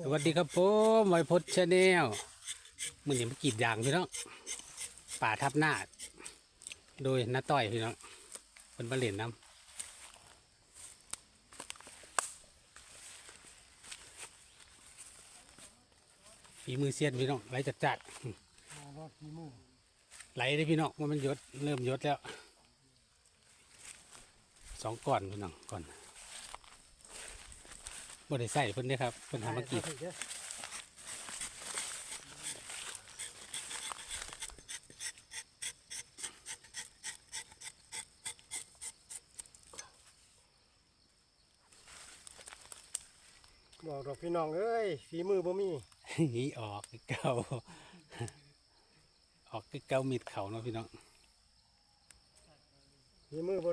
สวัสดีครับผมไวพจน์ชาแนลมือนี้มากรีดยางพี่น้องป่าทับหน้า โดยน้าต้อยพี่น้องเป็นบะเหรียญน้ำฝีมือเซียนพี่น้องไหลจัดจัดไหลได้พี่น้องว่ามันยศเริ่มยศแล้วสองก่อนพี่น้องก่อน บ่ได้ใส่เพิ่นเด้อครับเพิ่นทำมากรีดบอกดอกพี่น้องเอ้ยฝีมือบ่มีหนีออกคือเก่าออกคือเก่ามีดเขาเนาะพี่น้องฝีมือบ่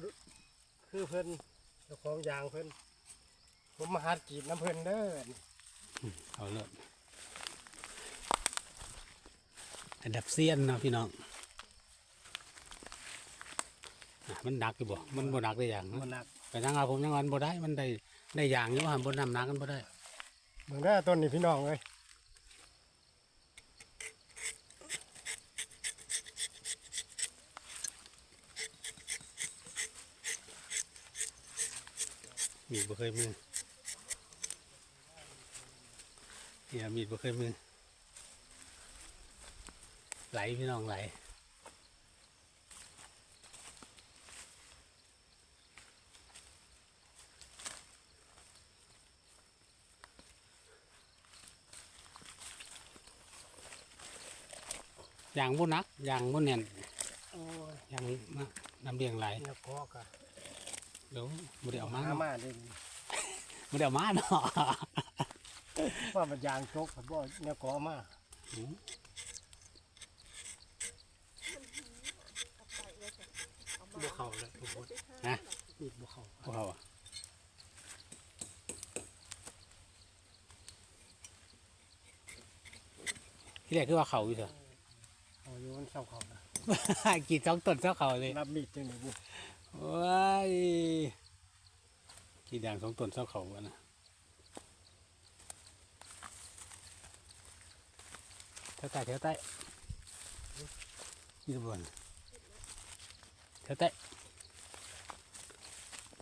คือเพิ่นเจ้าของยางเพิ่น ผมมาหัดกรีดน้ำเพิ่นเด้อเอาเลยอันดับเซียนเนาะพี่น้องอะมันหนักอยู่บ่ มันบ่หนักได้อย่างบ่เนาะหนักไปทางเอาผมยังวันบ่ได้ มันได้ได้อย่างอยู่ว่าบ่นำหนักกันบ่ได้เบิ่งเด้อต้นนี่พี่น้องเอ้ยมีดบ่เคยมือ เนี่ยมีดบ่เคยมือไหลพี่น้องไหลอย่างบ่หนักอย่างบ่แน่นโอ้ยอย่างมาน้ำเลี้ยงไหลเนี่ยกอกะเดี๋ยวบ่ได้เอามาหาเนาะมาเด้บ่ได้เอามาเนาะ ว่ามันยางจกผมบ่เนี่ยกอมาอืมบ่เข้าเลยทุกคนนะมีดบ่เข้าพวกเขาอะที่แรกคือว่าเขาอยู่เถอะเอาอยู่มันเศร้าเข้านะกีดสองต้นเจ้าเขาเลยรับมีดจังได๋บุว้ายกีดด่างสองต้นเจ้าเขาอะนะ แถวใต้แถวใต้นี่ตำรวจแถวใต้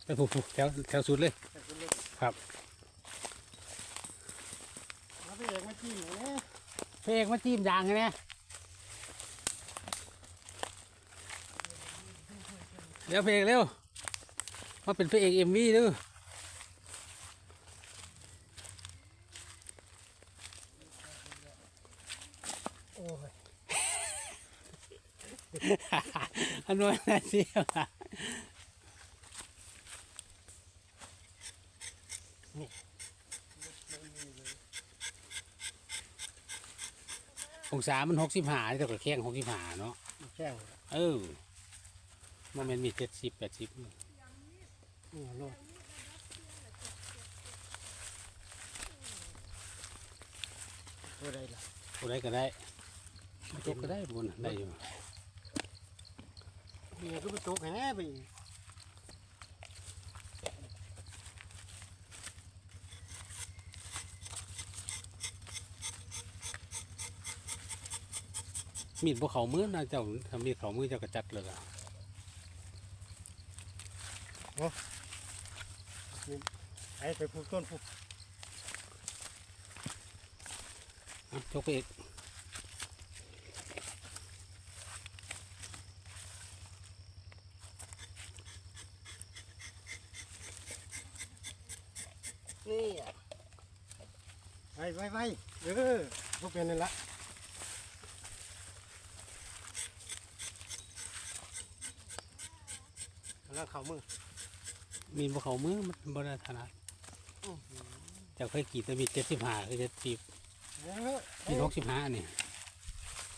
ไปผูกผูกแถวแถวสุดเลยแต่คุณเล็กครับแล้วพี่เอกมาจิ้มหน่อยนะเพลงมาจิ้มยางไงเนี่ยเร็วเพลงเร็วมาเป็นพระเอกเอ็มวีดูโอันนู้นนะเสียวอะองศามันหกสิบห้าแต่ก็แข้งหกสิบห้าเนาะแข้งเออมันเป็นมีเจ็ดสิบแปดสิบนี่โลดตัวใดล่ะผู้ใดก็ได้ตกก็ได้บุญได้อยู่ นี่ก็ไปตกให้แน่ไปอีกมีดพวกเขามือนะเจ้าทำมีดเขามือเจ้ากระจัดเลยอะไอ้ไปปลูกต้นปลูกอะชกไปอีก ไปไปไปเออพวกเป็นนั่นละกำลังเข่ามือมีดพวกเขามือมันบริถนัดเจ้าเคยกรีดแต่มีเจ็ดสิบห้าคือเจ็ดสิบเออมีหกสิบห้านี่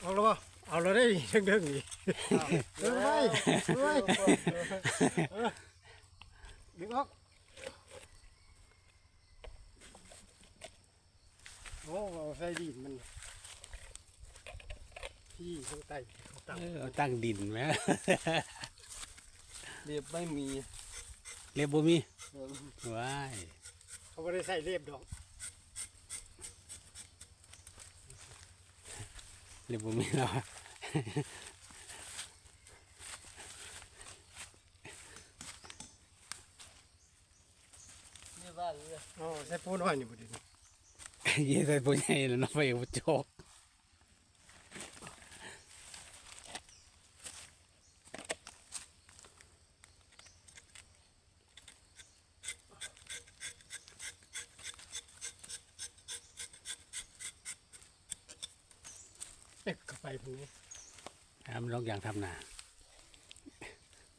เอาแล้วป่ะเอาแล้วได้ดิเด้งๆนี่เออไปไปเออดึงออก โอ้ใส่ดินมัน พี่ต้างใต้ตั้งเอาตั้งดินไหม เรียบไม่มีเรียบบ่มีว้ายเขาไม่ได้ใส่เรียบดอกเรียบบ่มีหรอเรียบบ้านเลย อ๋อใส่ปูน้อยนี่บ่ดีนะ ยี่ใส่ปุ้ยใหญ่แล้วเนาะไปอุโจกเอ็กก็ไปพวกนี้ทำลองอย่างทำนา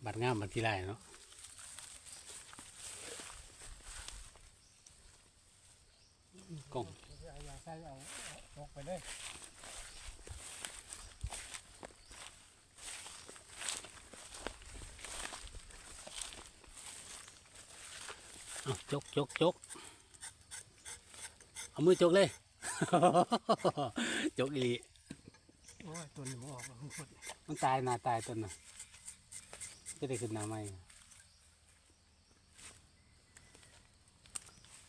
บัดงามบัดที่ไรเนาะ กล้องอย่าใส่เอาตกไปเลยเอาจกจกจกเอามือจกเลย จกอีลีโอ้ยตัวนี้บ่ออกมันตายนาตายต้นน่ะจะได้ขึ้นหนาใหม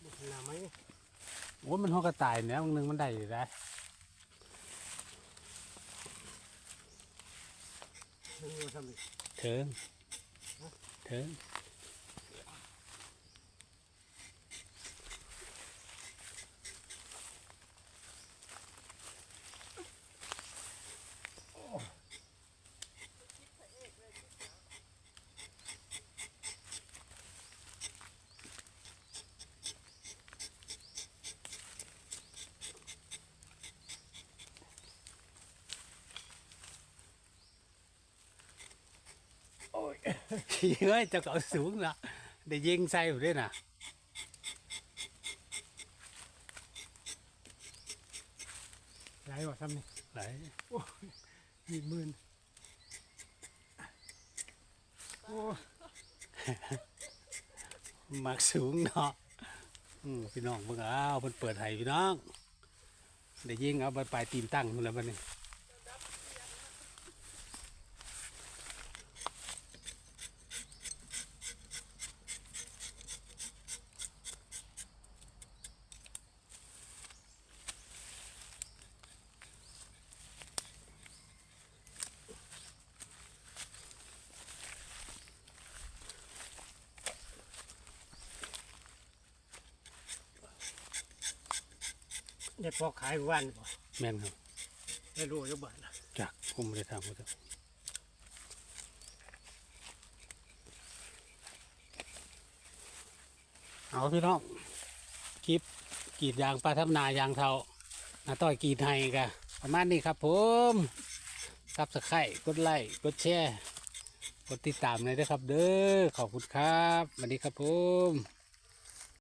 บ่ขนาดไหม โอ้ยมันหอกระตายเนี่ยบางนึงมันได้อยู่ได้มันอยู่ทำดิเถิงเถิง โอ้ยเฮ้ยเจะเก่าสูงละได้ยิงใส่ผมด้วยน่ะไหลบ่ทำนี่ไหลมีหมื่นโอ้ยมักสูงเนาะอืมพี่น้องเพิ่งเอาเพิ่นเปิดให้พี่น้องได้ยิงเอาไปปลายตีนตั้งมันแล้วมันนี่ ได้พอขายวันบ่แม่นครับได้รู้จักบาทละจักผมไม่ได้ทำก็จะเอาพี่น้องคลิปกรีดยางปลาทับนายางเทานาต้อยกรีดให้กะประมาณนี้ครับผมซับสไครต์กดไลค์กดแชร์กดติดตามเลยนะครับเด้อขอบคุณครับสวัสดีครับผม